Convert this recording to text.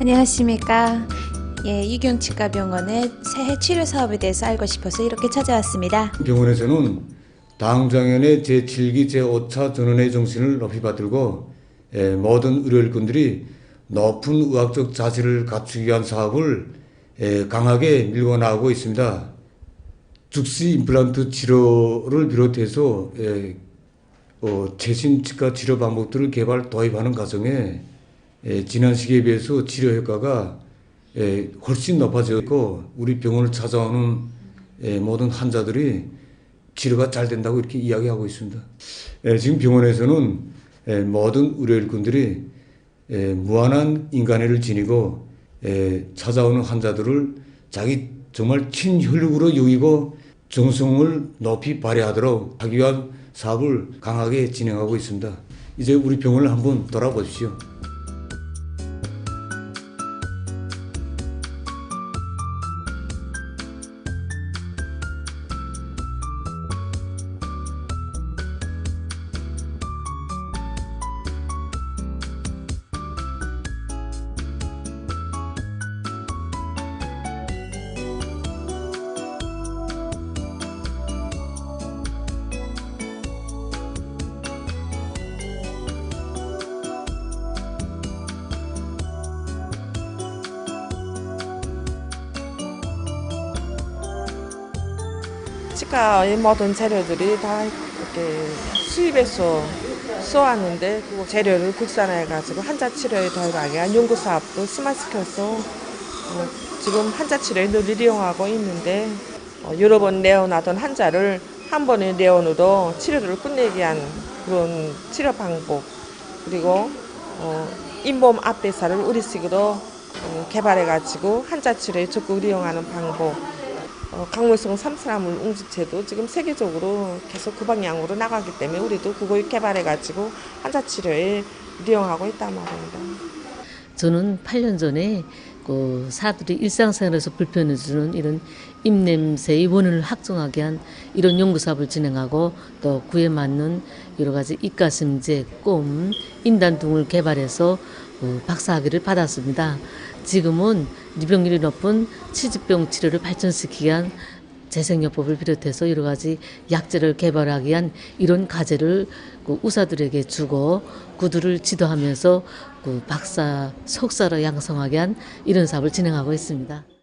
안녕하십니까. 예, 이경치과병원의 새해 치료 사업에 대해서 알고 싶어서 이렇게 찾아왔습니다. 병원에서는 당장연의 제7기 제5차 전원의 정신을 높이 받들고 예, 모든 의료일꾼들이 높은 의학적 자질을 갖추기 위한 사업을 예, 강하게 밀고 나가고 있습니다. 즉시 임플란트 치료를 비롯해서 예, 어, 최신 치과 치료 방법들을 개발 도입하는 과정에 예, 지난 시기에 비해서 치료 효과가 예, 훨씬 높아졌고 우리 병원을 찾아오는 예, 모든 환자들이 치료가 잘 된다고 이렇게 이야기하고 있습니다. 예, 지금 병원에서는 예, 모든 의료 일꾼들이 예, 무한한 인간애를 지니고 예, 찾아오는 환자들을 자기 정말 친혈육으로 여기고 정성을 높이 발휘하도록 하기 위한 사업을 강하게 진행하고 있습니다. 이제 우리 병원을 한번 돌아보십시오. 치과의 모든 재료들이 다 이렇게 수입해서 쏘았는데 그 재료를 국산화해가지고 환자 치료에 도입하기 위한 연구 사업도 심화시켜서 어, 지금 환자 치료에 늘 이용하고 있는데 어, 여러 번 내어놔던 환자를 한 번에 내어놓도 치료를 끝내기 위한 그런 치료 방법 그리고 어, 잇몸 앞대사를 우리식으로 어, 개발해가지고 환자 치료에 적극 이용하는 방법 어, 강물성 삼사나물 웅지체도 지금 세계적으로 계속 그 방향으로 나가기 때문에 우리도 그걸 개발해가지고 환자 치료에 이용하고 있단 말입니다. 저는 8년 전에 그 사람들이 일상생활에서 불편해 주는 이런 입냄새의 원인을 확정하게 한 이런 연구 사업을 진행하고 또 그에 맞는 여러 가지 입가심제, 꼼, 인단 등을 개발해서 그 박사학위를 받았습니다. 지금은 리병률이 높은 치질병 치료를 발전시키기 위한 재생요법을 비롯해서 여러 가지 약제를 개발하기 위한 이런 과제를 그 의사들에게 주고 그들을 지도하면서 그 박사, 석사로 양성하게 한 이런 사업을 진행하고 있습니다.